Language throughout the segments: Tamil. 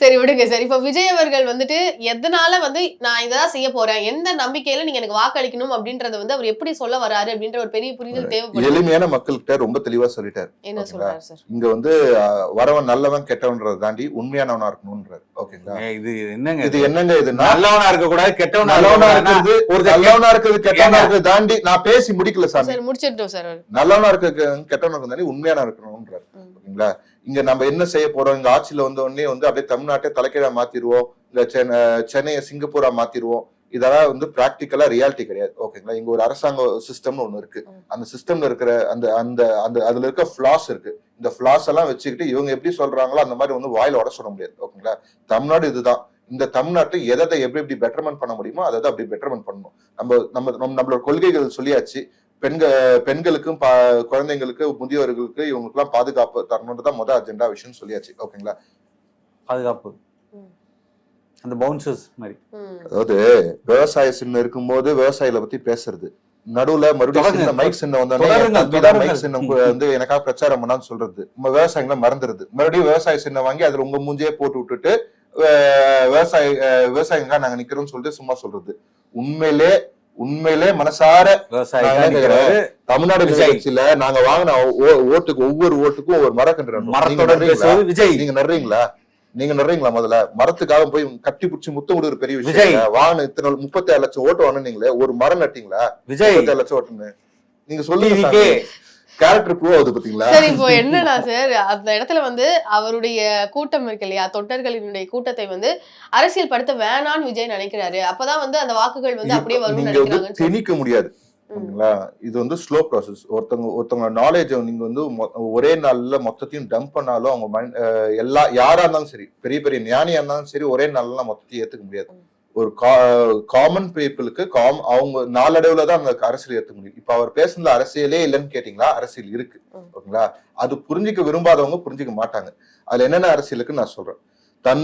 சரி விடுங்க. சார் இப்ப விஜய் அவர்கள் வந்துட்டு எதனால வந்து நான் இததான் செய்ய போறேன்? எந்த நம்பிக்கையில நீங்க எனக்கு வாக்களிக்கணும்? அப்படின்றத வந்து அவர் எப்படி சொல்ல வராரு அப்படின்ற ஒரு பெரிய புரிதல் தேவைப்படுது. எளிமையான மக்கள்கிட்ட ரொம்ப தெளிவா சொல்லிட்டாரு. என்ன? சொல்றாரு சார்? இங்க வந்து வரவன் நல்லவன் கெட்டவன்றதை தாண்டி உண்மையானவனா இருக்கணும்ன்றாரு. ஓகேங்களா? இது என்னங்க இது என்னங்க இதுன்னா நல்லவனா இருக்க கூடாது கெட்டவனா நல்லவனா இருக்க இருக்கிறது ஒரு நல்லவனா இருக்கிறது கெட்டவனா? இருக்கிறது தாண்டி நான் பேசி முடிக்கல சார் முடிச்சிட்டோம் சார் அவர். நல்லவனா இருக்க கெட்டவனா இருக்கிறது தாண்டி உண்மையானா இருக்கணும்ன்றாரு. ஓகேங்களா? இங்க நம்ம என்ன செய்ய போறோம்? இங்க ஆட்சியில வந்த உடனே வந்து அப்படியே தமிழ்நாட்டை தலைக்கீழா மாத்திருவோம். இந்த சென்னை சென்னையை சிங்கப்பூரா மாத்திருவோம். இதெல்லாம் வந்து பிராக்டிக்கலா ரியாலிட்டி கிடையாது. ஓகேங்களா இங்க ஒரு அரசாங்க சிஸ்டம்னு ஒண்ணு இருக்கு. அந்த சிஸ்டம்ல இருக்கிற அந்த அந்த அந்த அதுல இருக்க ஃபிளாஸ் இருக்கு. இந்த ஃபிளாஸ் எல்லாம் வச்சுக்கிட்டு இவங்க எப்படி சொல்றாங்களோ அந்த மாதிரி வந்து வாயில உட சொல்ல முடியாது. ஓகேங்களா தமிழ்நாடு இதுதான். இந்த தமிழ்நாட்டுல எதை எப்படி எப்படி பெட்டர்மெண்ட் பண்ண முடியுமோ அதை அப்படி பெட்டர்மெண்ட் பண்ணணும். நம்ம நம்ம நம்ம- நம்மளோட கொள்கைகள் சொல்லியாச்சு. பெண்க பெண்களுக்கும் பா- குழந்தைங்களுக்கு முதியோர்களுக்கு இவங்களுக்குலாம் பாதுகாப்பு தரணுன்றது தான் முதல் அஜெண்டா விஷயம் சொல்லியாச்சு. ஓகேங்களா? பாதுகாப்பு. அந்த பவுன்சர்ஸ் மாதிரி. அதாவது விவசாய சின்னம் இருக்கும்போது விவசாயிகளை பத்தி பேசுறது. நடுவுல மறுபடியும் மைக் சின்னம் வந்தோடனே. மைக் சின்னம் வந்து எனக்காக பிரச்சாரம் பண்ணான்னு சொல்றது. நம்ம விவசாயிகளை மறந்துருது மறுபடியும் விவசாய சின்னம் வாங்கி அதுல உங்க மூஞ்சியே போட்டு விட்டுட்டு விவசாய விவசாயிங்க நாங்க நிக்கிறோம்னு சொல்லிட்டு சும்மா சொல்றது. உண்மையிலே உண்மையிலே மனசார. தமிழ்நாடு. கட்சியில நாங்க வாங்கின ஓட்டுக்கு ஒவ்வொரு ஓட்டுக்கும் ஒவ்வொரு மரக்கன்று மரத்தோட விஜய். நீங்க நடுறீங்களா? நீங்க நடுறீங்களா முதல்ல? மரத்துக்காக போய் கட்டி பிடிச்சி முத்தம் கொடுக்குற பெரிய விஜய். விஷயம். வாங்கின இத்தனை முப்பத்தி ஆறு லட்சம் ஓட்டு வாங்கினீங்களே ஒரு மரம் நட்டீங்களா? விஜய். லட்சம் ஓட்டுன்னு. நீங்க சொல்லுங்க கேரக்டர் ப்ரூவ் ஆகுது பாத்தீங்களா? சார் இப்போ என்னன்னா சார்? அந்த இடத்துல வந்து அவருடைய கூட்டம் இருக்கு இல்லையா? தொண்டர்களினுடைய கூட்டத்தை வந்து அரசியல் படுத்த வேணான்னு விஜய் நினைக்கிறாரு. அப்பதான் வந்து அந்த வாக்குகள் வந்து அப்படியே நினைக்கிறாங்கன்னு சொல்லி- திணிக்க முடியாது. ஓகேங்களா இது வந்து ஸ்லோ ப்ராசஸ் ஒருத்தவங்க ஒருத்தவங்க நாலேஜ் நீங்க வந்து ஒரே நாள்ல மொத்தத்தையும் டம்ப் பண்ணாலும் அவங்க அஹ் எல்லா யாரா இருந்தாலும் சரி பெரிய பெரிய ஞானியா இருந்தாலும் சரி ஒரே நாள்ல மொத்தத்தையும் ஏத்துக்க முடியாது. ஒரு காமன் பீப்புளுக்கு காம் அவங்க நாளடைவுல தான் அந்த அரசியல் ஏத்துக்க முடியும். இப்ப அவர் பேசுனதுல அரசியலே இல்லைன்னு கேட்டீங்களா? அரசியல் இருக்கு. ஓகேங்களா? அது புரிஞ்சுக்க விரும்பாதவங்க புரிஞ்சுக்க மாட்டாங்க. அதுல என்னென்ன அரசியலுக்கு நான் சொல்றேன். தன்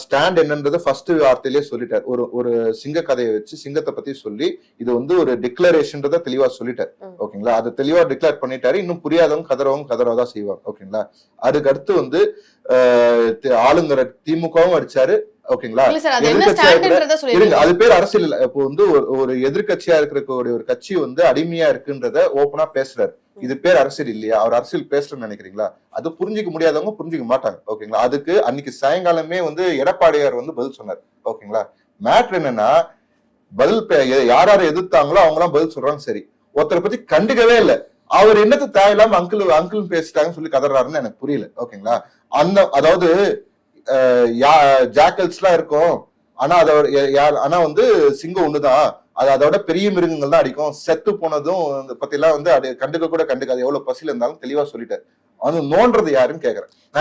ஸ்டாண்ட் என்னன்றதை ஃபர்ஸ்ட் வார்த்தையிலேயே சொல்லிட்டார். ஒரு ஒரு சிங்க கதையை வச்சு சிங்கத்தை பத்தி சொல்லி இது வந்து ஒரு டிக்ளரேஷன்றத தெளிவா சொல்லிட்டார். ஓகேங்களா? அது தெளிவா டிக்ளேர் பண்ணிட்டாரு. இன்னும் புரியாதவங்க கதறவங்க கதறவா தான் செய்வாங்க. ஓகேங்களா? அதுக்கு அடுத்து வந்து ஆளுங்கர திமுகவும் அடிச்சாரு. ஓகேங்களா? இருங்க அது பேர் அரசியல் இல்ல. இப்போ வந்து ஒரு எதிர்க்கட்சியா இருக்கக்கூடிய ஒரு கட்சி வந்து அடிமையா இருக்குன்றத ஓப்பனா பேசுறாரு. இது பேர் அரசியல் இல்லையா? அவர் அரசியல் பேசுறேன்னு நினைக்கிறீங்களா? அது புரிஞ்சுக்க முடியாதவங்க புரிஞ்சுக்க மாட்டாங்க. ஓகேங்களா? அதுக்கு அன்னைக்கு சாயங்காலமே வந்து எடப்பாடியார் வந்து பதில் சொன்னார். ஓகேங்களா? மேட்ரு என்னன்னா பதில் யார் யார் எதிர்த்தாங்களோ அவங்க எல்லாம் பதில் சொல்றாங்க சரி. ஒருத்தரை பத்தி கண்டுக்கவே இல்ல. அவர் என்னது தேவையில்லாம அங்கிள் அங்கிள் பேசிட்டாங்கன்னு சொல்லி கதறாருன்னு எனக்கு புரியல. ஓகேங்களா? அந்த அதாவது ஜாக்கல்ஸ் எல்லாம் இருக்கும். ஆனா யா- ஆனா வந்து சிங்கம் ஒண்ணுதான். அது அதோட பெரிய மிருகங்கள் தான் அடிக்கும். செத்து போனதும் பத்தி எல்லாம் வந்து அது கண்டுக்க கூட கண்டுக்காது. எவ்வளவு பசியில இருந்தாலும் தெளிவா சொல்லிட்டாரு. அது நோன்றது யாருன்னு கேக்குறேன்.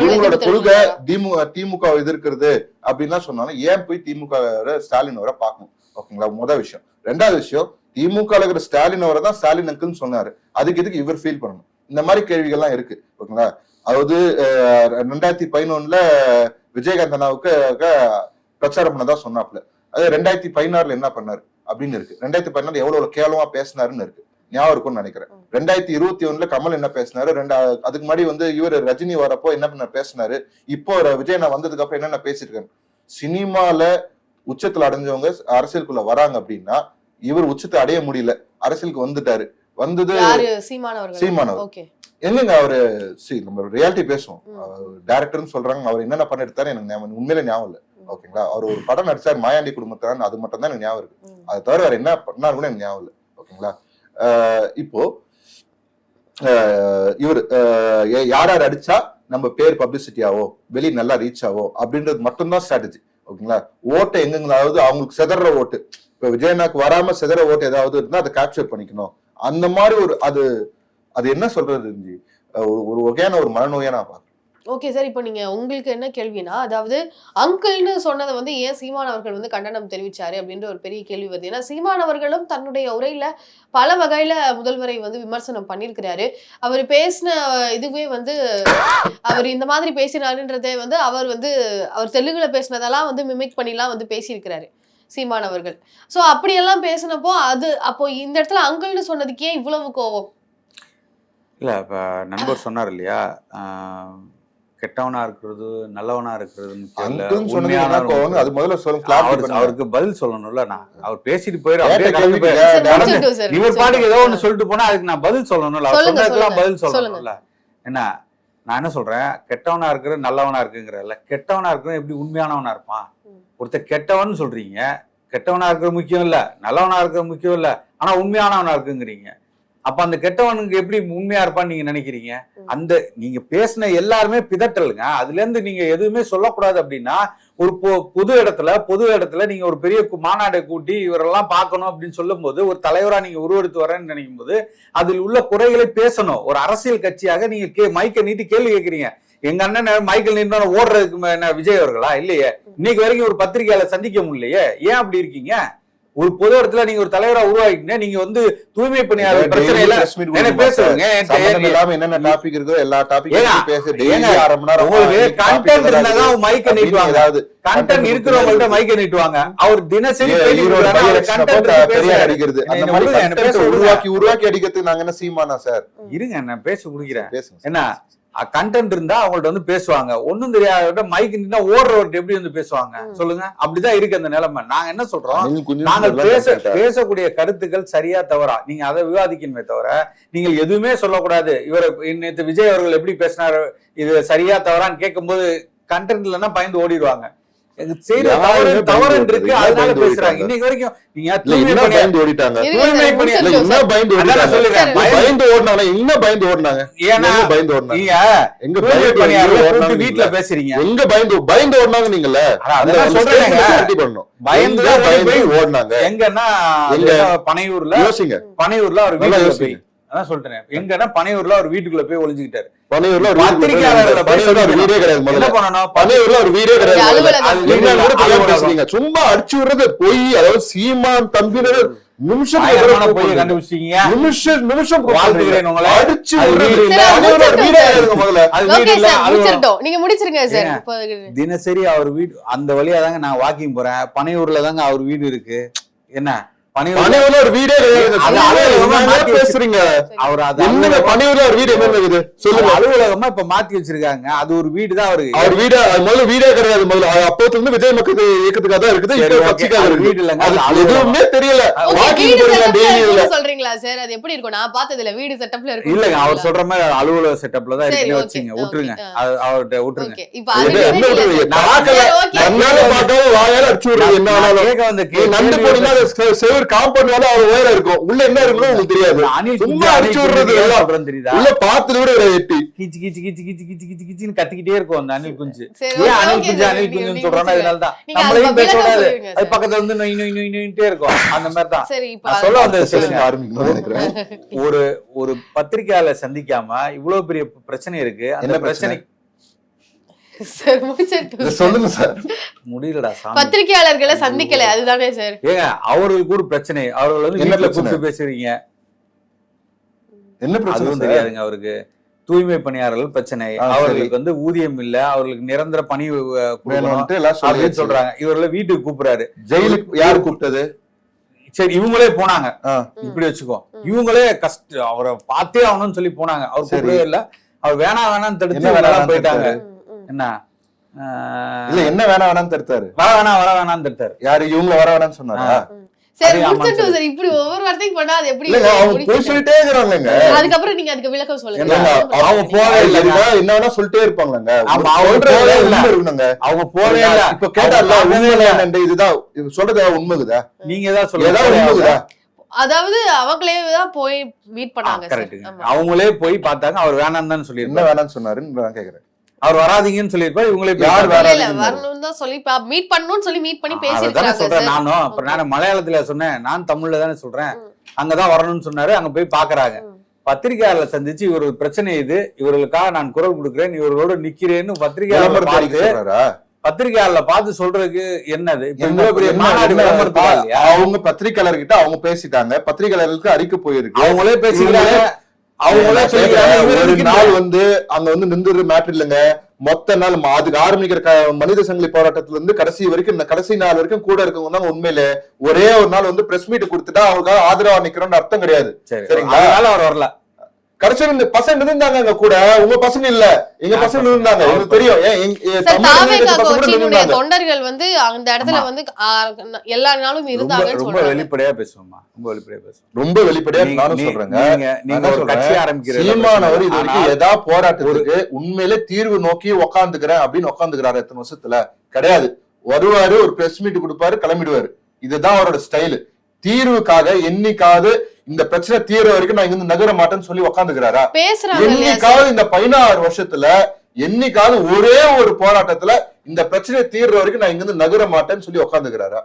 இவங்களோட கொள்கை? திமுக திமுக எதிர்க்கிறது அப்படின்லாம் சொன்னாலும் ஏன் போய் திமுக ஸ்டாலின் வர பார்க்கணும்? ஓகேங்களா? முத விஷயம். ரெண்டாவது விஷயம் திமுக இருக்கிற ஸ்டாலின் அவரை தான் ஸ்டாலின் அங்கிள்னு சொன்னாரு. அதுக்கு எதுக்கு இவர் ஃபீல் பண்ணணும்? இந்த மாதிரி கேள்விகள்லாம் இருக்கு. ஓகேங்களா? அதாவது ரெண்டாயிரத்தி பதினொன்னுல விஜயகாந்த் அண்ணாவுக்கு பிரச்சாரம் பண்ணதா சொன்னாப்ல அது ரெண்டாயிரத்தி பதினாறுல என்ன பண்ணாரு? அப்படின்னு இருக்கு. ரெண்டாயிரத்தி பதினாறு எவ்வளவு கேவலமா பேசினாருன்னு இருக்கு. ஞாபகம் இருக்கும்னு நினைக்கிறேன். ரெண்டாயிரத்தி இருபத்தி ஒண்ணுல கமல் என்ன பேசினாரு? ரெண்டா அதுக்கு முன்னாடி வந்து இவர் ரஜினி வரப்போ என்ன பண்ண பேசினாரு? இப்போ விஜய் நான் வந்ததுக்கு அப்புறம் என்னென்ன பேசியிருக்காரு? சினிமால உச்சத்துல அடைஞ்சவங்க அரசியலுக்குள்ள வராங்க அப்படின்னா இவர் உச்சத்தை அடைய முடியல. அரசியலுக்கு வந்துட்டாரு. வந்தது சீமானவர். எங்கங்க அவரு சி நம்ம ரியாலிட்டி பேசுவோம். டேரக்டர்னு சொல்றாங்க. அவர் என்னென்ன பண்ண எடுத்தாரு எனக்கு ஞாபகம் உண்மையில ஞாபகம் இல்ல. ஓகேங்களா? அவர் ஒரு படம் நடிச்சார் மாயாண்டி குடும்பத்தான். அது மட்டும் தான் எனக்கு ஞாபகம் இருக்கு. அதை தவிர வேற என்ன பண்ணாரு கூட எனக்கு ஞாபகம் இல்லை. ஓகேங்களா? இப்போ இவர் யார் யார் அடிச்சா நம்ம பேர் பப்ளிசிட்டி ஆகும் வெளி நல்லா ரீச் ஆகும் அப்படின்றது மட்டும்தான் ஸ்ட்ராட்டஜி ஓகேங்களா? ஓட்டை எங்கெங்களாவது அவங்களுக்கு செதற ஓட்டு. இப்ப விஜயனாக்கு வராம செதற ஓட்டு ஏதாவது இருந்தா அதை கேப்சர் பண்ணிக்கணும். அந்த மாதிரி ஒரு அது அது என்ன சொல்றது ஜி? ஒரு ஒரு வகையான ஒரு மனநோயை நான் பார்க்குறேன். ஓகே சார் இப்போ நீங்க உங்களுக்கு என்ன கேள்வினா அதாவது அங்கிள்னு சொன்னதை வந்து ஏன் சீமான் அவர்கள் வந்து கண்டனம் தெரிவிச்சாரு அப்படின்ற ஒரு பெரிய கேள்வி வருது. ஏன்னா சீமான் அவர்களும் தன்னுடைய உரையில பல வகையில முதல்வரை வந்து விமர்சனம் பண்ணியிருக்கிறாரு. அவர் பேசின இதுவே வந்து அவர் இந்த மாதிரி பேசினாருன்றதே வந்து அவர் வந்து அவர் தெலுங்குல பேசினதெல்லாம் வந்து மிமிக் பண்ணிலாம் வந்து பேசியிருக்கிறாரு சீமான் அவர்கள். ஸோ அப்படியெல்லாம் பேசினப்போ அது அப்போ இந்த இடத்துல அங்கிள்னு சொன்னதுக்கு ஏன் இவ்வளவு கோவம்? இல்ல இப்ப நண்பர் சொன்னார் இல்லையா ஆஹ், கெட்டவனா இருக்கிறது நல்லவனா இருக்கிறது அது முதல்ல சொல்லுங்க. அவருக்கு பதில் சொல்லணும்ல நான். அவர் பேசிட்டு சார், இவர் பாட்டுக்கு ஏதோ. ஒண்ணு சொல்லிட்டு போனா அதுக்கு நான் பதில் சொல்லணும்ல. அவர் சொன்னதுக்கெல்லாம் பதில். சொல்லணும்ல என்ன நான் என்ன சொல்றேன்? கெட்டவனா இருக்கிற நல்லவனா இருக்குங்கிறல்ல கெட்டவனா இருக்கிற எப்படி உண்மையானவனா இருப்பான். ஒருத்தர் கெட்டவன் சொல்றீங்க கெட்டவனா இருக்கிற முக்கியம் இல்ல நல்லவனா இருக்கிற முக்கியம் இல்ல ஆனா உண்மையானவனா இருக்குங்கிறீங்க. அப்ப அந்த கெட்டவனுக்கு எப்படி உண்மையா இருப்பான்னு நீங்க நினைக்கிறீங்க. அந்த நீங்க பேசின எல்லாருமே பிதட்டலுங்க அதுல இருந்து நீங்க எதுவுமே சொல்லக்கூடாது அப்படின்னா ஒரு பொ- பொது இடத்துல பொது இடத்துல நீங்க ஒரு பெரிய மாநாடை கூட்டி இவரெல்லாம் பார்க்கணும் அப்படின்னு சொல்லும்போது ஒரு தலைவரா நீங்க உருவெடுத்து வரேன்னு நினைக்கும் போது அதில் உள்ள குறைகளை பேசணும். ஒரு அரசியல் கட்சியாக நீங்க கே மைக்கை நீட்டி கேள்வி கேட்கறீங்க. எங்க அண்ணன் மைக்கேல் நீட்டு ஓடுறதுக்கு விஜய் அவர்களா? இல்லையே. இன்னைக்கு வரைக்கும் ஒரு பத்திரிகையாளர் சந்திக்க முடியலையே. ஏன் அப்படி இருக்கீங்க? ஒரு பொது இடத்துல நீங்க ஒரு தலைவரா உருவாக்கிட்டீங்க நீங்க வந்து தூய்மை பணியாளர் பிரச்சனை கொடுங்க பேசுறீங்க என்னென்ன டாபிக் இருக்கோ எல்லா டாபிக் பேச டெய்லி அரை மணி நேரம் உங்களுக்கு ஏதாவது இருந்தாதான் மைக்க நீட்டுவாங்க. ஏதாவது கண்டென்ட் இருக்கிறவங்கள்ட்ட மைக்க நீட்டுவாங்க. அவர் தினசரி. அடிக்கிறது. அந்த மாதிரி. உருவாக்கி உருவாக்கி அடிக்கிறதுக்கு நாங்க என்ன சீமானா சார்? இருங்க நான் பேச முடிக்கிறேன். பேசுங்க. என்ன? கண்டென்ட் இருந்தா அவங்கள்ட்ட வந்து பேசுவாங்க. ஒண்ணும் தெரியாத மைக் நின்னா ஓடுறவர்கிட்ட எப்படி வந்து பேசுவாங்க. சொல்லுங்க. அப்படிதான் இருக்கு அந்த நிலைமை. நாங்க என்ன சொல்றோம்? நாங்கள் பேச? பேசக்கூடிய கருத்துக்கள் சரியா தவறா? நீங்க அதை விவாதிக்கணுமே தவிர நீங்கள் எதுவுமே சொல்லக்கூடாது. இவர் நேற்று விஜய் அவர்கள் எப்படி பேசினாரு? இது சரியா தவறான்னு கேட்கும்போது கண்டென்ட் இல்லைன்னா பயந்து ஓடிடுவாங்க. வீட்டுல? பேசுறீங்க. எங்க பயந்து பயந்து ஓடினாங்க நீங்கல்ல. பயந்து ஓடினாங்க? எங்கன்னா எங்க? எங்க பனையூர்ல யோசிங்க. பனையூர்ல அவர் வீட்டுக்குள்ள போய். அதான் சொல்றேன். எங்கன்னா பனையூர்ல அவர் வீட்டுக்குள்ள போய் ஒளிஞ்சுக்கிட்டாரு. பனையூர்ல ஒரு வீடு கிடையாது சும்மா அடிச்சு விடுறது பொய். அதாவது சீமான் தம்பினர் நிமிஷம் நிமிஷம் நிமிஷம். அடிச்சு நீங்க முடிச்சிருங்க தினசரி அவர் வீடு அந்த வழியா தாங்க நான் வாக்கிங் போறேன். பனையூர்ல தாங்க அவர் வீடு இருக்கு. என்ன? பனையூர்ல ஒரு வீடே பேசுறீங்க. அவர் ஒரு வீடு என்ன இருக்குது அது சொல்லுங்க அலுவலகமா இப்ப மாத்தி வச்சிருக்காங்க. அது ஒரு வீடு தான் அவருக்கு அவர் வீடு அது முதல்ல வீடே கிடையாது முதல்ல. அப்போத்துல இருந்து விஜய் மக்கள் இயக்கத்துக்காக தான் இருக்குது இப்ப. கட்சிக்காக வீடு. எதுவுமே தெரியல. வாக்கிங் போறீங்க சொல்றீங்களா சார்? அது எப்படி இருக்கும்? நான் பார்த்தது இல்ல வீடு செட்டப்ல இல்லங்க அவர் சொல்ற மாதிரி அலுவலக செட்டப்ல தான் okay, வச்சுங்க விட்டுருங்க. அவர்கிட்ட விட்டுருங்க. ஓகே. இப்போ அது என்ன. நான் பார்க்கல. பார்க்காம வாயால அடிச்சு விடுறது என்ன ஆனாலும் வந்த நண்டு செவுரு காம்பவுண்ட் வேலை அவ்வளவு உயரம் இருக்கும். உள்ள என்ன இருக்குன்னு உங்களுக்கு தெரியாது. சும்மா அடிச்சு விடுறது தெரியுதா? உள்ள பாத்துல கூட ஒரு எட்டி. கீச்சு கீச்சு கீச்சு கீச்சு கீச்சு கீச்சு கீச்சுன்னு கத்திக்கிட்டே இருக்கும் அந்த அணில் குஞ்சு. ஏன் அணில் குஞ்சு. அணில் குஞ்சுன்னு நீங்க சொல்றோம்னா சொல்லுங்க. இதனால தான். நீங்க நம்மளையும் பேச கூடாது அது. பக்கத்துல வந்து நொய் நொய் நொய் நொயின்ட்டே இருக்கும். அந்த மாதிரி தான். சொல்ல வந்தது சொல்லுங்க. ஒரு ஒரு பத்திரிக்கையாளர் சந்திக்காம இவ்வளவு பெரிய பிரச்சனை இருக்கு. அந்த பிரச்சனை? சார் சொல்லுங்க சார். முடியலடா சாமி. பத்திரிகையாளர்களை சந்திக்கல அதுதானே சார். ஏங்க அவர்களுக்கு ஒரு பிரச்சனை. அவர்கள் வந்து என்ன வீட்டுல? கூப்பிட்டு பேசுறீங்க. என்ன பிரச்சனை தெரியாதுங்க அவருக்கு. தூய்மை பணியாளர்கள் பிரச்சனை. அவர்களுக்கு வந்து ஊதியம் இல்ல அவர்களுக்கு நிரந்தர பணி அப்படின்னு சொல்லி சொல்றாங்க. இவர்ல வீட்டுக்கு கூப்பிடுறாரு. ஜெயிலுக்கு யாரு கூப்பிட்டது? சரி இவங்களே போனாங்க. இப்படி வச்சுக்கோ. இவங்களே கஷ்ட அவரை பார்த்தே ஆகணும்னு சொல்லி போனாங்க. அவர். கூப்பிடவே இல்ல. அவர் வேணாம் வேணாம்னு தடுத்து வேணாம் போயிட்டாங்க. என்ன? இல்ல என்ன வேணா வேணாம்னு தடுத்தாரு. வர வேணாம் வர வேணாம்னு தடுத்தாரு. யாரு இவங்கள வர வேணாம்னு சொன்னாரா? சரி முடிச்சிட்டோம் சரி. இப்படி ஒவ்வொரு வார்த்தையும் பண்ணா அது எப்படி அவங்க போய் சொல்லிட்டே இருக்கிறாங்கங்க. அதுக்கப்புறம் நீங்க அதுக்கு விளக்கம் சொல்லுங்க. அவங்க போவே இல்ல. என்ன வேணா சொல்லிட்டே இருப்பாங்கங்க. ஆமா, அவங்க போவே இல்ல. இருக்கணுங்க அவங்க போவே இல்ல. இப்ப கேட்டார்ல அவங்க உண்மை இல்ல. என்னண்டு இதுதான் இது சொல்றது உண்மைக்குதா நீங்க ஏதாவது சொல்லுங்க. உண்மைக்குதா அதாவது அவங்களே தான் போய் மீட் பண்ணாங்க. அவங்களே போய் பார்த்தாங்க அவர் வேணாம் தான் என்ன சொல்லியிருப்பாரு வேணாம்னு சொன்னாருன்னு நான் கேக்குறேன். அவர் வராதீங்கன்னு சொல்லியிருப்பாரு இவங்களே யார் வரணும்னு தான் சொல்லி மீட் பண்ணணும்னு சொல்லி மீட் பண்ணி பேசிருக்காங்க சொல்றேன் நானும். அப்புறம். நான் மலையாளத்துல சொன்னேன் நான் தமிழ்ல தானே சொல்றேன். அங்கதான் வரணும்னு சொன்னாரு அங்க போய் பாக்குறாங்க. பத்திரிகையாளர் சந்திச்சு இவர் பிரச்சனை இது இவர்களுக்காக நான் குரல் கொடுக்கிறேன் இவர்களோட நிக்கிறேன்னு பத்திரிகையாளர்? பத்திரிகையாளர் பார்த்து சொல்றதுக்கு என்னது? அவங்க பத்திரிகையாளர் கிட்ட அவங்க பேசிட்டாங்க பத்திரிகையாளருக்கு அறிக்கை போயிருக்கு. அவங்களே பேசிக்கிறாங்க. அவங்களே சொல்லிக்கிறாங்க ஒரு நாள் வந்து அங்க வந்து நின்று மேட்டர் இல்லைங்க. மொத்த நாள் அதுக்கு ஆரம்பிக்கிற மனித சங்கிலி போராட்டத்துல இருந்து கடைசி வரைக்கும் இந்த கடைசி நாள் வரைக்கும் கூட இருக்கவங்க தான் உண்மையில. ஒரே ஒரு நாள் வந்து பிரஸ் மீட் கொடுத்துட்டா அவங்களுக்காக ஆதரவா நிக்கிறோம்னு அர்த்தம் கிடையாது. சரி சரிங்களா? அதனால அவர் வரல. கடைசியில் இந்த பசங்க இருந்தாங்க அங்க கூட. உங்க பசங்க இல்ல. எங்க பசங்க? இருந்தாங்க எனக்கு தெரியும். தொண்டர்கள் வந்து அந்த இடத்துல. வந்து எல்லா நாளும் ரொம்ப இருந்தாங்கன்னு ரொம்ப சொல்றாங்க. வெளிப்படையா பேசுவோமா ரொம்ப வெளிப்படையா பேசுவோம். ரொம்ப வெளிப்படையா நானும் சொல்றேங்க. நீங்க. கட்சி ஆரம்பிக்கிற சீமானவர் இது வரைக்கும் எதா போராட்டத்துக்கு உண்மையிலே தீர்வு நோக்கி உக்காந்துக்கிறேன் அப்படின்னு உக்காந்துக்கிறாரு எத்தனை வருஷத்துல. கிடையாது. வருவாரு ஒரு பிரஸ் மீட் கொடுப்பாரு கிளம்பிடுவாரு. இதுதான் அவரோட ஸ்டைல் தீர்வுக்காக என்னைக்காவது இந்த பிரச்சனை தீர்ற வரைக்கும் நான் இங்கிருந்து நகர மாட்டேன்னு சொல்லி உக்காந்துக்கிறாரா? என்னைக்காவது இந்த பதினாறு வருஷத்துல என்னைக்காவது ஒரே ஒரு போராட்டத்துல இந்த பிரச்சனை தீர்ற வரைக்கும் நான் இங்கிருந்து நகர மாட்டேன்னு சொல்லி உக்காந்துக்கிறாரா?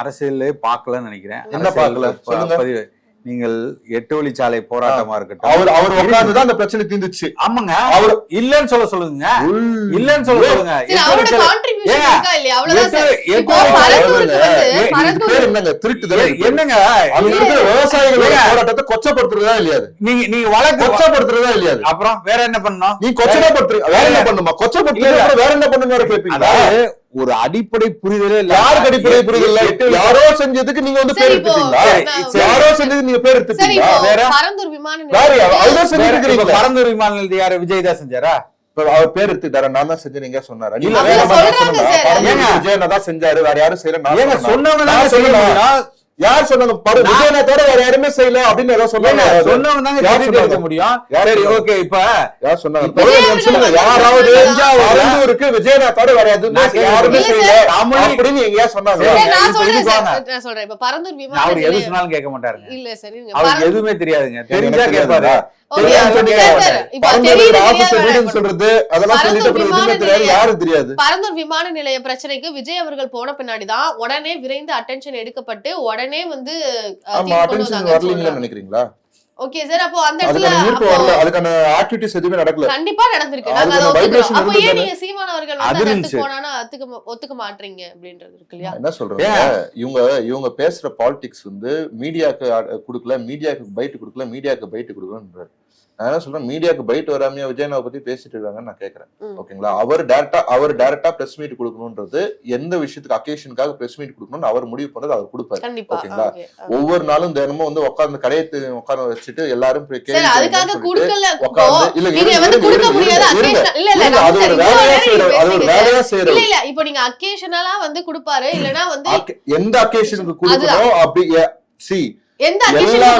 அரசியலே பார்க்கலன்னு நினைக்கிறேன். என்ன பார்க்கல? பதிவு. நீங்கள் எட்டு வழிச்சாலை போராட்டமா இருக்கட்டும். அவர் அவர் உட்கார்ந்துதான் அந்த பிரச்சனை தீர்ந்துச்சு ஆமாங்க. அவர் இல்லன்னு சொல்ல சொல்லுங்க. இல்லன்னு சொல்ல சொல்லுங்க. என்னங்க. போராட்டத்தை கொச்சப்படுத்துறதா இல்லையா? நீங்க நீங்க வழக்கு கொச்சப்படுத்துறதா இல்லையா? அப்புறம் வேற என்ன பண்ணணும்? நீ கொச்சப்படுத்துறீங்க வேற என்ன பண்ணுமா? கொச்சப்படுத்துறது வேற என்ன பண்ணுங்க கேட்பீங்களா ஒரு அடிப்படை புரிதலே இல்ல. யாருக்கு அடிப்படை புரிதல் இல்ல? யாரோ செஞ்சதுக்கு நீங்க வந்து பேர் எடுத்துட்டீங்களா. யாரோ செஞ்சதுக்கு நீங்க பேர் எடுத்துட்டீங்களா வேற? பரந்தூர் விமான வேற யார்? அதுதான் செஞ்சிருக்கீங்களா பரந்தூர் விமான நிலையத்தை யாரு விஜய் தான் செஞ்சாரா? அவர் பேர் எடுத்துட்டாரு நான் தான் செஞ்சேன் நீங்க சொன்னாரு? இல்ல, வேற தான் செஞ்சாரு. வேற யாரும் செய்யல. நான். சொன்னவங்க யார் சொன்னாங்க விஜயனை தவிர வேற யாருமே செய்யல அப்படின்னு ஏதோ சொன்னாங்க? சொன்னவங்க தாங்க யார் சொன்னாங்க? முடியும். சரி? ஓகே இப்ப யார் சொன்னாங்க சொல்லுங்க, யாராவது பரந்தூருக்கு விஜயனா தவிர வேற எதுவுமே யாருமே இல்ல செய்யல. அப்படின்னு எங்கேயா சொன்னாங்க. நான் சொல்றேன் இப்ப பரந்தூர் விமான அவர் எது சொன்னாலும் கேட்க மாட்டாருங்க. இல்ல சரி அவருக்கு எதுவுமே தெரியாதுங்க. தெரிஞ்சா கேட்பாரு. பரந்தூர் விமான நிலைய பிரச்சனைக்கு விஜய் அவர்கள் போன பின்னாடிதான் உடனே விரைந்து அட்டென்ஷன் எடுக்கப்பட்டு உடனே வந்து ஆமா அட்டென்ஷன் வரலீங்களா சொல்றாங்க. நினைக்கிறீங்களா? ஓகே சார் அப்போ அந்த இடத்துல அதுக்கான ஈர்ப்பு அப்போ வரல அதுக்கான ஆக்டிவிட்டிஸ் எதுவுமே நடக்கல. கண்டிப்பா நடந்திருக்கு. நாங்க அதை ஒத்துக்கிறோம் அப்ப ஏன் நீங்க சீமான் அவர்கள் வந்து போனானா ஒத்துக்க ஒத்துக்க மாட்டீங்க அப்படின்றது இருக்கு இல்லையா? என்ன சொல்றேன் இவங்க இவங்க பேசுற பாலிடிக்ஸ் வந்து மீடியாக்கு கொடுக்கல மீடியாக்கு பைட் கொடுக்கல மீடியாக்கு பைட் கொடுக்கலன்றாரு. நான் என்ன சொல்றேன் மீடியாக்கு பைட் வராமையா விஜயனாவை பத்தி பேசிட்டு இருக்காங்கன்னு நான் கேக்குறேன். ம். ஓகேங்களா? அவர் டேரக்டா அவர் டேரக்டா பிரஸ் மீட் கொடுக்கணும்ன்றது எந்த விஷயத்துக்கு அக்கேஷனுக்காக பிரஸ் மீட் கொடுக்கணும்னு அவர் முடிவு பண்றது அவர் கொடுப்பாரு. ஓகேங்களா? ஓகே. ஒவ்வொரு நாளும் தினமும் வந்து உட்கார்ந்து கடையத்து உட்கார வச்சுட்டு எல்லாரும் அது ஒரு வேலையா அது ஒரு வேலையா இல்ல இப்போ நீங்க அக்கேஷனலா வந்து கொடுப்பாரு. இல்லனா வந்து எந்த அக்கேஷனுக்கு கொடுக்கணும்? அப்படி சி எல்லாமே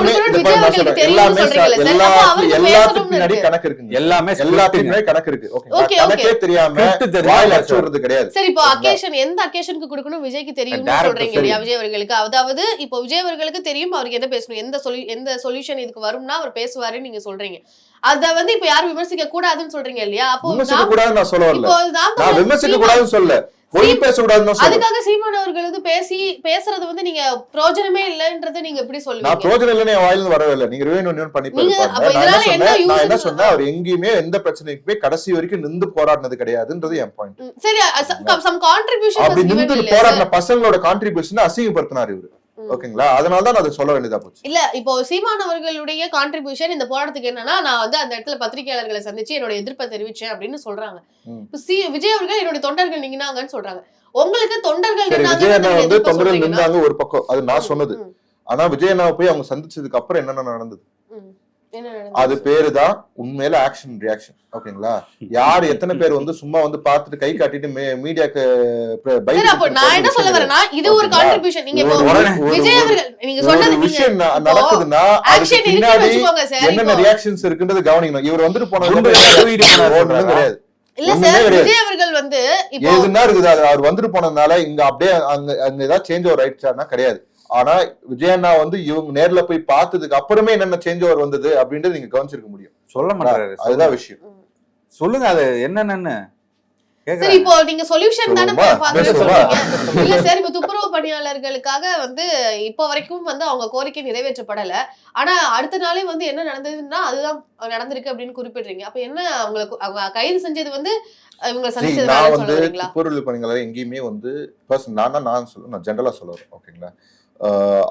தெரியும் கணக்கு இருக்கு தெரியாம தெரியாம கிடையாது. சரி இப்போ? அக்கேஷன் எந்த அக்கேஷனுக்கு கொடுக்கணும்? விஜய்க்கு தெரியும்னு Director சொல்றீங்க இல்லையா தெரியும். விஜய் அவர்களுக்கு? அதாவது இப்போ விஜய் அவர்களுக்கு தெரியும் அவருக்கு என்ன பேசணும் எந்த சொல்லி எந்த சொல்யூஷன் இதுக்கு வரும்னா அவர் பேசுவாருன்னு நீங்க சொல்றீங்க. அத வந்து இப்ப யாரும் விமர்சிக்க கூடாதுன்னு சொல்றீங்க இல்லையா? அப்போ விமர்சிக்க நாம்- கூடாதுன்னு நான் சொல்ல வரல இப்போ நாம் நான் விமர்சிக்க கூடாதுன்னு சொல்ல பொய் பேசக்கூடாதுன்னு அதுக்காக சீமான் அவர்கள் வந்து பேசி பேசுறது வந்து நீங்க பிரயோஜனமே இல்லைன்றது நீங்க எப்படி நான் சொல்லுவீங்க பிரோஜனம் இல்லைன்னு என் வாயிலிருந்து வரவே இல்லை. நீங்க ரிவைன் ஒன்னு பண்ணி நான் என்ன சொன்னேன்? நான் அவர் எங்கேயுமே எந்த பிரச்சனைக்குமே கடைசி வரைக்கும் நின்று போராடினது கிடையாதுன்றது என் பாயிண்ட் சரி சம் கான்ட்ரிபியூஷன் அப்படி நின்று? போராடின பசங்களோட கான்ட்ரிபியூஷன் அசிங்கப்படுத்தினார் இவரு. ஓகேங்களா? அதனால தான் நான் அதை சொல்ல வேண்டியதா போச்சு. இல்ல இப்போ சீமான் அவர்களுடைய கான்ட்ரிபியூஷன் இந்த போராட்டத்துக்கு என்னன்னா நான் வந்து அந்த இடத்துல பத்திரிகையாளர்களை சந்திச்சு என்னோட எதிர்ப்பை தெரிவிச்சேன் அப்படின்னு சொல்றாங்க. சி விஜய் அவர்கள் என்னுடைய தொண்டர்கள் நீங்கினாங்கன்னு சொல்றாங்க. உங்களுக்கு தொண்டர்கள் விஜய் வந்து தொண்டர்கள்? நின்றாங்க ஒரு பக்கம். அது நான் சொன்னது. ஆனா விஜய் போய் அவங்க சந்திச்சதுக்கு அப்புறம் என்னென்ன நடந்தது? அது? பேரு தான் உண்மையில ஆக்ஷன் ரியாக்ஷன் ஓகேங்களா? யார் எத்தனை பேர் வந்து சும்மா வந்து பார்த்துட்டு கை காட்டிட்டு மீடியாக்கு நான் என்ன சொல்ல வரேன்னா இது ஒரு? கான்ட்ரிபியூஷன் நீங்க விஜய் அவர்கள் நீங்க சொன்னது ஒரு நீங்க விஷயம் நடக்குதுன்னா பின்னாடி என்னென்ன ரியாக்ஷன்ஸ் இருக்குன்றது கவனிக்கணும். இவர் வந்துட்டு போனது? கிடையாது. இல்ல சார். விஜய் அவர்கள் வந்து இப்போ ஏதுன்னா இருக்குது அது அவர் வந்துட்டு போனதுனால இங்க அப்படியே அங்க அங்க ஏதாவது சேஞ்ச் ஓவர் ஆயிடுச்சான்னா கிடையாது. ஆனா விஜயண்ணா வந்து இவங்க நேர்ல போய் பார்த்ததுக்கு அப்புறமே என்னென்ன சேஞ்ச் ஓவர் வந்தது அப்படின்றது நீங்க கவனிச்சிருக்க முடியும். சொல்ல மாட்டாரு அதுதான் விஷயம். சொல்லுங்க அது என்னென்னு சரி இப்போ நீங்க சொல்யூஷன் தானே இல்ல சார் இப்ப துப்புரவு பணியாளர்களுக்காக வந்து இப்ப வரைக்கும் வந்து அவங்க கோரிக்கை நிறைவேற்றப்படல. ஆனா அடுத்த நாளே வந்து என்ன நடந்ததுன்னா அதுதான் நடந்திருக்கு அப்படின்னு குறிப்பிடுறீங்க. அப்ப என்ன அவங்களுக்கு அவங்க கைது செஞ்சது வந்து இவங்க சந்திச்சது நான் வந்து துப்புரவு பணிகளை எங்கேயுமே வந்து பர்சன் நானா நான் சொல்ல நான் ஜென்ரலா சொல்ல வரேன் ஓகேங்களா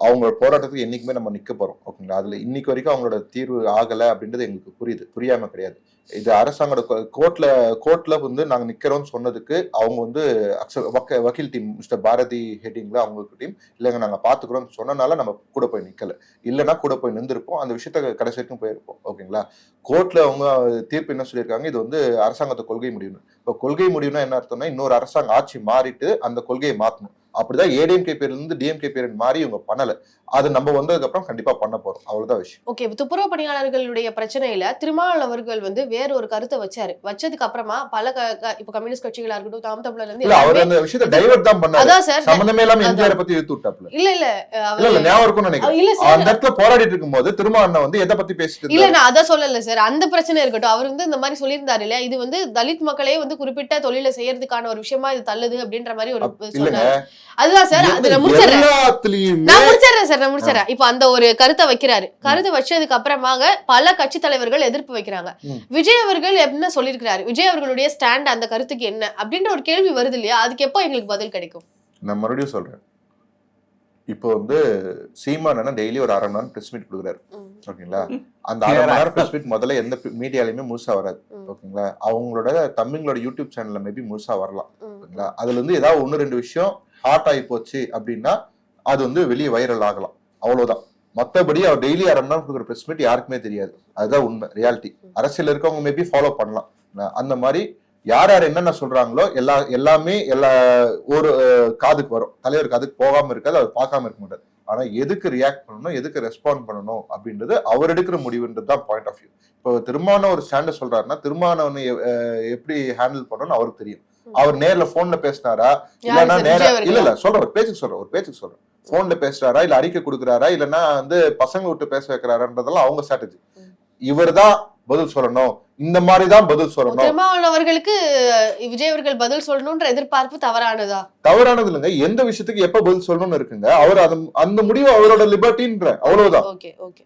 அவங்களோட போராட்டத்துக்கு என்றைக்குமே நம்ம நிற்க போகிறோம் ஓகேங்களா? அதில் இன்னைக்கு வரைக்கும் அவங்களோட தீர்வு ஆகலை அப்படின்றது எங்களுக்கு புரியுது. புரியாமல் கிடையாது. இது அரசாங்கோட கோர்ட்டில் கோர்ட்டில் வந்து நாங்கள் நிற்கிறோம்னு சொன்னதுக்கு அவங்க வந்து அக்ச வக்கீல் டீம் மிஸ்டர் பாரதி ஹெட்டிங்கில் அவங்க டீம் இல்லைங்க நாங்கள் பார்த்துக்குறோம் சொன்னனால நம்ம கூட போய் நிற்கலை இல்லைன்னா கூட போய் நின்றுருப்போம். அந்த விஷயத்த கடைசி வரைக்கும் போயிருப்போம் ஓகேங்களா? கோர்ட்டில் அவங்க தீர்ப்பு என்ன சொல்லியிருக்காங்க? இது வந்து அரசாங்கத்தை கொள்கை முடிவு இப்போ கொள்கை முடிவுனா என்ன அர்த்தம்னா இன்னொரு அரசாங்க ஆட்சி மாறிட்டு அந்த கொள்கையை மாற்றணும் அப்படிதான் ஏடிஎம்கே பேர்ல இருந்து டிஎம்கே பேர் மாறி இவங்க பண்ணல. அது நம்ம வந்ததுக்கு அப்புறம் கண்டிப்பா பண்ண போறோம். அவ்வளவுதான் விஷயம். ஓகே துப்புரவு பணியாளர்களுடைய பிரச்சனையில திருமாவளவன் அவர்கள் வந்து வேற ஒரு கருத்தை வச்சாரு. வச்சதுக்கு அப்புறமா பல இப்ப கம்யூனிஸ்ட் கட்சிகளா இருக்கட்டும் தாம் தமிழர்ல இருந்து இல்ல அவர் அந்த விஷயத்தை டைவர்ட் தான் பண்ணாரு. அதான் சார் சம்பந்தமே இல்லாம. எம்ஜிஆர் பத்தி இழுத்து விட்டாப்ல இல்ல இல்ல இல்ல இல்ல ஞாபகம் இருக்கும்னு நினைக்கிறேன். அந்த இடத்துல போராடிட்டு இருக்கும்போது அண்ணன் வந்து எதை பத்தி பேசிட்டு இல்ல நான் அதான் சொல்லல சார் அந்த பிரச்சனை இருக்கட்டும். அவர் வந்து இந்த மாதிரி சொல்லியிருந்தாரு இல்லையா? இது வந்து தலித் மக்களே வந்து குறிப்பிட்ட தொழில செய்யறதுக்கான ஒரு விஷயமா இது தள்ளுது அப்படின்ற மாதிரி ஒரு சொன்னாரு. அதுதான் சார் அது நான் முடிச்சிடுறேன். நான் முடிச்சிடுறேன் சார் நான் முடிச்சிடுறேன். இப்ப அந்த ஒரு கருத்தை வைக்கிறாரு. கருத்தை வச்சதுக்கு அப்புறமாக பல கட்சி தலைவர்கள் எதிர்ப்பு வைக்கிறாங்க. விஜய் அவர்கள் என்ன சொல்லியிருக்கிறாரு? விஜய் அவர்களுடைய ஸ்டாண்ட் அந்த கருத்துக்கு என்ன? அப்படின்ற ஒரு கேள்வி வருது இல்லையா? அதுக்கு எப்போ எங்களுக்கு பதில் கிடைக்கும்? நான் மறுபடியும் சொல்றேன். இப்போ வந்து சீமான் டெய்லி ஒரு அரை மணி நேரம் பிரஸ் மீட் கொடுக்குறாரு. ஓகேங்களா? அந்த அரை மணி நேரம் பிரஸ் மீட் முதல்ல எந்த மீடியாலையுமே முழுசா வராது. ஓகேங்களா? அவங்களோட தமிழோட யூடியூப் சேனல்ல மேபி முழுசா வரலாம். ஓகேங்களா? அதுல இருந்து ஏதாவது ஒன்னு ரெண்டு விஷயம் ஹாட் ஆகி போச்சு அப்படின்னா அது வந்து வெளியே வைரல் ஆகலாம். அவ்வளவுதான். மற்றபடி அவர் டெய்லி அரை மணி நேரம் கொடுக்குற பிரஸ் மீட் யாருக்குமே தெரியாது. அதுதான் உண்மை ரியாலிட்டி அரசியல் இருக்கவங்க மேபி ஃபாலோ பண்ணலாம். அந்த மாதிரி யார் யார் என்னென்ன சொல்றாங்களோ எல்லா எல்லாமே எல்லா ஒரு காதுக்கு வரும். தலைவர் காதுக்கு போகாம இருக்காது அவர் பார்க்காம இருக்க மாட்டார். ஆனா எதுக்கு ரியாக்ட் பண்ணணும் எதுக்கு ரெஸ்பாண்ட் பண்ணணும் அப்படின்றது அவர் எடுக்கிற முடிவுன்றது தான் பாயிண்ட் ஆஃப் வியூ இப்போ திருமான ஒரு ஸ்டாண்டை சொல்றாருன்னா திருமானவனை எப்படி ஹேண்டில் பண்ணணும்னு அவருக்கு தெரியும். அவர் நேர்ல போன்ல பேசினாரா? இல்லன்னா நேரா? இல்ல இல்ல சொல்றேன் ஒரு பேச்சுக்கு சொல்றேன் ஒரு பேச்சுக்கு சொல்றேன். போன்ல பேசுறாரா இல்ல அறிக்கை கொடுக்குறாரா இல்லன்னா வந்து பசங்க விட்டு பேச வைக்கிறாரான்றதெல்லாம் அவங்க ஸ்ட்ராட்டஜி ம். இவர்தான் பதில் சொல்லணும். இந்த மாதிரி தான் பதில் சொல்லணும். அஹ், விஜய் அவர்கள் பதில் சொல்லணும்ன்ற எதிர்பார்ப்பு தவறானதா? தவறானது இல்லைங்க. எந்த விஷயத்துக்கு எப்ப பதில் சொல்லணும்னு இருக்குங்க. அவர் அந்த முடிவு அவரோட லிபர்ட்டின்ற அவ்வளவுதான். Okay okay.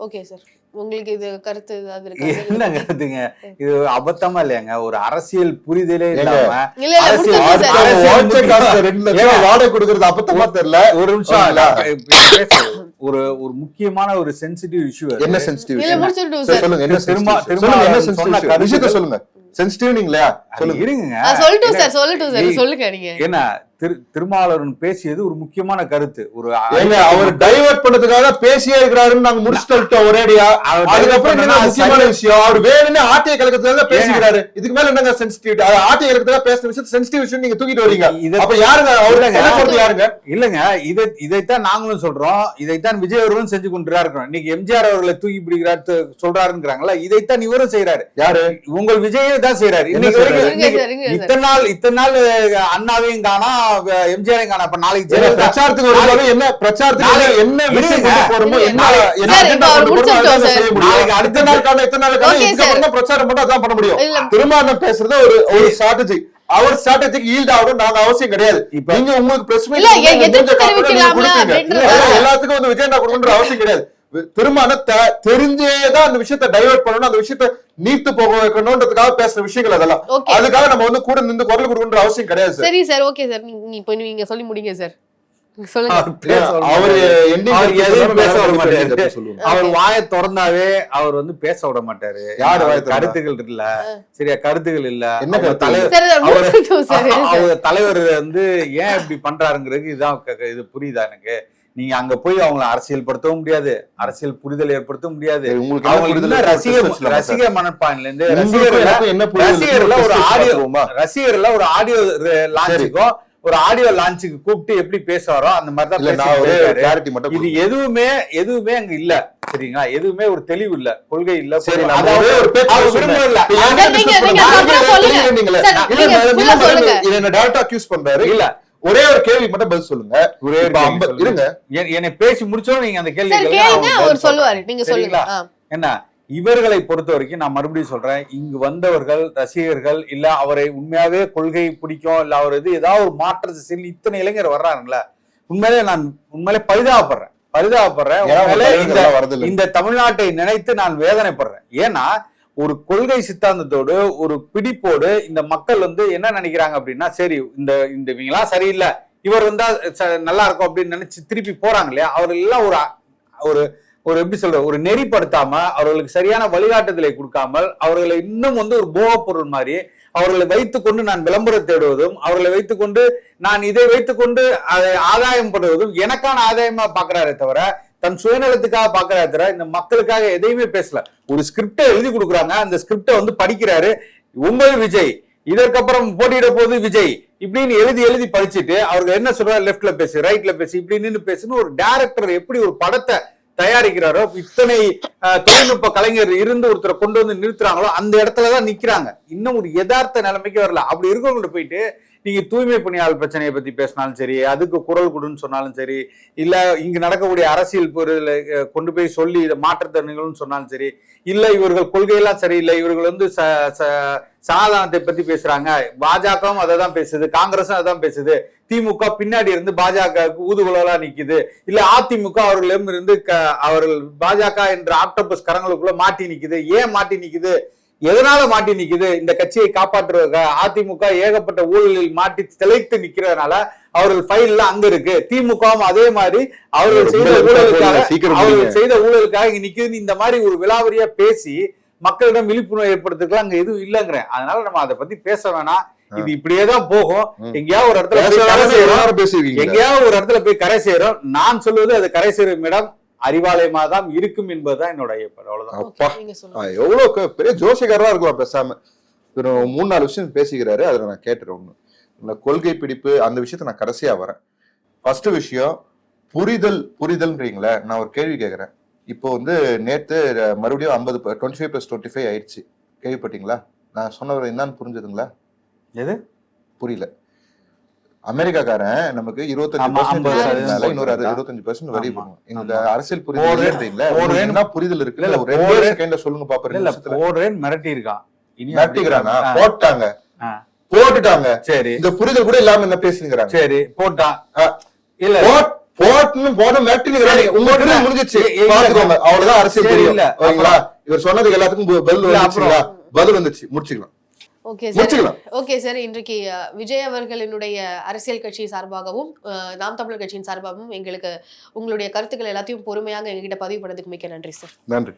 Okay sir. உங்களுக்கு இது கருத்து ஏதாவது இருக்கா? என்ன கருத்துங்க? இது அபத்தமா இல்லையாங்க? ஒரு அரசியல் புரிதலே இல்லாம இல்ல இல்ல. வாடகை கொடுக்கறது அப்பத்தமா தெரியல. ஒரு நிமிஷம் பேசுறேன். ஒரு ஒரு முக்கியமான ஒரு சென்சிட்டிவ் இஷ்யூ என்ன சென்சிட்டிவ் இல்ல சொல்லுங்க என்ன திரும்ப-? திரும்ப சொல்லுங்க, என்ன? கருத்துக்கள். விஷயத்த சொல்லுங்க. சென்சிட்டிவ் இல்லையா சொல்லுங்க. இருங்க. சொல்லட்டும் சார் சொல்லட்டும் சார். சொல்லுங்க நீங்க. என்ன திரு திருமாவளவன் பேசியது ஒரு முக்கியமான கருத்து. ஒரு அவர் டைவர்ட் பண்ணதுக்காக பேசியே இருக்கிறாருன்னு நாங்க முடிச்சுட்டோம் ஒரேடியா. அவர் அதுக்கப்புறம் என்ன முக்கியமான. விஷயம்? அவர் வேணும்னு ஆட்டிய கலக்கத்துக்காக பேசிக்கிறாரு. இதுக்கு மேல என்னங்க சென்சிட்டிவிட்டி ஆட்டிய கலக்கத்துக்காக பேசுற விஷயம் சென்சிட்டிவ் விஷயம் நீங்க தூக்கிட்டு வரீங்க. இத- அப்ப யாருங்க? அவர் இல்லைங்க. என்ன சொல்றது யாருங்க? இல்லங்க. இதை இதைத்தான் நாங்களும் சொல்றோம். இதைத்தான் விஜய் அவர்களும் செஞ்சு கொண்டுதான் இருக்கிறோம். இன்னைக்கு எம்ஜிஆர் அவர்களை தூக்கி பிடிக்கிறார் சொல்றாருங்கிறாங்களா? இதைத்தான் இவரும் செய்யறாரு யாரு? உங்கள் விஜயே தான் செய்யறாரு என்ன இன்னைக்கு இத்தனை நாள் இத்தனை நாள் அண்ணாவையும் காணா அப்ப நாளைக்கு பிரச்சாரத்துக்கு வரும்போது என்ன பிரச்சாரத்துக்கு என்ன. கொண்டு போறோமோ என்ன நாளைக்கு- அடுத்த நாள் காண இத்தனை நாள் இதுக்கப்புறம் பிரச்சாரம் பண்ணா அதான் பண்ண முடியும். இல்ல. திருமாவளவன் பேசுறது ஒரு ஒரு ஸ்ட்ராட்டஜி அவர் ஸ்ட்ராட்டஜிக்கு ஈல்ட் ஆகணும் நாங்க அவசியம் கிடையாது. இப்ப நீங்க உங்களுக்கு அப்படின்றது எல்லாத்துக்கும் வந்து விஜயண்டா கொடுக்கணுன்ற அவசியம் கிடையாது. வி- திருமான தெ- தெரிஞ்சேதான் அந்த விஷயத்தை டைவர்ட் பண்ணணும் அந்த விஷயத்தை நீர்த்து போக வைக்கணும்ன்றதுக்காக பேசுற விஷயங்கள் அதெல்லாம். அதுக்காக நம்ம வந்து கூட நின்று குரல் கொடுக்கணுன்ற அவசியம் கிடையாது சார் சரி சார் ஓகே சார் நீங்க இப்போ நீங்க சொல்லி முடிங்க சார் அவர் வாயை திறந்தாவே அவர் வந்து பேச விட மாட்டாரு. யாரு? கருத்துக்கள் இல்ல சரியா கருத்துக்கள் இல்ல. தலைவர் தலைவர் வந்து ஏன் இப்படி பண்றாருங்கிறது இதுதான் இது புரியுதா எனக்கு? நீங்க அங்க போய் அவங்கள அரசியல் படுத்தவும் முடியாது அரசியல் புரிதல் ஏற்படுத்த முடியாது. இருக்கோ ரசிக மனப்பான்ல இருந்து ரசிகர்ல ஒரு ஆடியோ? ரசிகர்ல ஒரு ஆடியோ லான்ச்சுக்கும் ஒரு ஆடியோ லான்ச்சுக்கு கூப்பிட்டு எப்படி பேசுவாரோ அந்த மாதிரி தான் இது. எதுவுமே எதுவுமே அங்க இல்ல சரிங்களா? எதுவுமே ஒரு தெளிவு இல்ல கொள்கை இல்ல சரி. விரும்பல இல்ல, ஒரே ஒரு கேள்வி மட்டும் பதில் சொல்லுங்க. ஒரே ஒரு. இருங்க. என்- என்னை பேசி முடிச்சோம் நீங்க அந்த கேள்வி சொல்லுவாரு. நீங்க சொல்லுங்க. என்ன? இவர்களை பொறுத்த வரைக்கும் நான் மறுபடியும் சொல்றேன். இங்கு வந்தவர்கள் ரசிகர்கள் இல்ல அவரை உண்மையாவே கொள்கை பிடிக்கும் இல்ல அவர் இது ஏதாவது ஒரு மாற்றத்தை சொல்லி இத்தனை இளைஞர் வர்றாருங்களா உண்மையிலே நான் உண்மையிலே பரிதாபப்படுறேன். பரிதாபப்படுறேன். இந்த தமிழ்நாட்டை நினைத்து நான் வேதனைப்படுறேன். ஏன்னா ஒரு கொள்கை சித்தாந்தத்தோடு ஒரு பிடிப்போடு இந்த மக்கள் வந்து என்ன நினைக்கிறாங்க அப்படின்னா சரி இந்த இந்த இவங்கெல்லாம் சரியில்லை. இவர் வந்தா ச- நல்லா இருக்கும் அப்படின்னு நினைச்சு திருப்பி போறாங்க இல்லையா? அவர்கள் எல்லாம் ஒரு ஒரு ஒரு எப்படி சொல்ற ஒரு நெறிப்படுத்தாம அவர்களுக்கு சரியான வழிகாட்டுதலை கொடுக்காமல் அவர்களை இன்னும் வந்து ஒரு போகப் பொருள் மாதிரி அவர்களை வைத்துக்கொண்டு நான் விளம்பரம் தேடுவதும் அவர்களை வைத்துக்கொண்டு நான் இதை வைத்துக்கொண்டு அதை ஆதாயம் பண்ணுவதும் எனக்கான ஆதாயமா பாக்குறாரே தவிர தன் சுயநலத்துக்காக பாக்குறா தவிர இந்த மக்களுக்காக எதையுமே பேசல. ஒரு ஸ்கிரிப்டை எழுதி கொடுக்குறாங்க. அந்த ஸ்கிரிப்டை வந்து படிக்கிறாரு. உங்கள் விஜய். இதற்கப்புறம் போட்டியிட போது விஜய். இப்படின்னு எழுதி எழுதி படிச்சுட்டு அவருக்கு என்ன சொல்றாரு? லெப்ட்ல பேசு ரைட்ல பேசு இப்படின்னு பேசுன்னு ஒரு டைரக்டர் எப்படி ஒரு படத்தை தயாரிக்கிறாரோ இத்தனை தொழில்நுட்ப கலைஞர் இருந்து ஒருத்தரை கொண்டு வந்து நிறுத்துறாங்களோ அந்த இடத்துலதான் நிக்கிறாங்க. இன்னும் ஒரு யதார்த்த நிலைமைக்கு வரல. அப்படி இருக்கவங்க போயிட்டு நீங்க தூய்மை பணியாளர் பிரச்சனையை பத்தி பேசினாலும் சரி அதுக்கு குரல் கொடுன்னு சொன்னாலும் சரி இல்ல இங்கு நடக்கக்கூடிய அரசியல் பொருள் கொண்டு போய் சொல்லி இதை மாற்றத்தை நிகழும்னு சொன்னாலும் சரி இல்ல இவர்கள் கொள்கையெல்லாம் சரியில்லை இவர்கள் வந்து ச- ச- சனாதானத்தை பத்தி பேசுறாங்க பாஜகவும் அதை தான் பேசுது காங்கிரஸும் அதை தான் பேசுது திமுக பின்னாடி இருந்து பாஜகவுக்கு ஊதுகுழலா நிக்குது இல்ல அதிமுக அவர்களிடம் இருந்து க- அவர்கள் பாஜக என்ற ஆக்டோபஸ் கரங்களுக்குள்ள மாட்டி நிக்குது ஏன் மாட்டி நிக்குது எதனால மாட்டி நிக்குது? இந்த கட்சியை காப்பாற்றுவதற்காக அதிமுக ஏகப்பட்ட ஊழலில் மாட்டி திளைத்து நிக்கிறதுனால அவர்கள் ஃபைல்ல அங்க இருக்கு. திமுகவும் அதே மாதிரி அவர்கள் செய்த ஊழலுக்காக அவர்கள். செய்த ஊழலுக்காக இங்க நிக்குதுன்னு இந்த மாதிரி ஒரு விலாவரியா பேசி மக்களிடம் விழிப்புணர்வு ஏற்படுத்துறதுக்கு அங்க எதுவும் இல்லைங்கிறேன். அதனால நம்ம அதை பத்தி பேச வேணாம். இது இப்படியே தான் போகும். எங்கேயாவது ஒரு இடத்துல எங்கேயாவது ஒரு இடத்துல போய் கரை சேரும். நான் சொல்வது அது கரை சேரும் இடம் அறிவாலயமா தான் இருக்கும் என்பதுதான் என்னோட ஐயப்பாடு அவ்வளவுதான். எவ்வளவு பெரிய ஜோசியக்காரரா இருக்கலாம் பேசாம. ஒரு மூணு நாலு விஷயம் பேசிக்கிறாரு அதுல நான் கேட்டுறேன் ஒண்ணு. இந்த கொள்கை பிடிப்பு அந்த விஷயத்த நான் கடைசியா வரேன். ஃபர்ஸ்ட் விஷயம் புரிதல் புரிதல்ன்றீங்களே நான் ஒரு கேள்வி கேட்கறேன் இப்போ வந்து நேத்து அஹ், மறுபடியும் ஐம்பது twenty five plus twenty five ஆயிடுச்சு. கேள்விப்பட்டீங்களா? நான் சொன்னவர் என்னன்னு புரிஞ்சுதுங்களா? எது? புரியல. அமெரிக்காக்காரன் நமக்கு இருபத்தஞ்சு ஆமா, percent 50 வரி மேல இன்னொரு. இருபத்தஞ்சு பர்சன்ட் வரி போடுவோம் இந்த. அரசியல் புரிதல் இருக்கு இல்ல, ஒரு ரெண்டு சொல்லுங்க பாப்பா இல்ல ரெண்டு நிமிஷத்துல. போடுறேன் மிரட்டி இருக்கான் ஆ, போட்டாங்க. போட்டுட்டாங்க. சரி. இந்த புரிதல் கூட இல்லாம என்ன பேசுங்கிறாங்க சரி போட்டான். இல்ல. போட் போட்டுன்னு போட மாட்டிக்கிறாங்க சரி, உங்க. புரிதல் முடிஞ்சிச்சு. பாத்துக்கோங்க. அவ்வளவுதான் அரசியல் தெரியும் இல்ல. ஓகேங்களா? இவர் சொன்னதுக்கு எல்லாத்துக்கும் பதில் வந்துச்சுங்களா? பதில் வந்துச்சு. முடிச்சுக்கலாம். Okay sir. ஓகே சார் இன்றைக்கு விஜய் அவர்களினுடைய அரசியல் கட்சி சார்பாகவும் நாம் தமிழர் கட்சியின் சார்பாகவும் எங்களுக்கு உங்களுடைய கருத்துக்கள் எல்லாத்தையும் பொறுமையாக எங்ககிட்ட பதிவு பண்ணதுக்கு மிக்க நன்றி சார். நன்றி.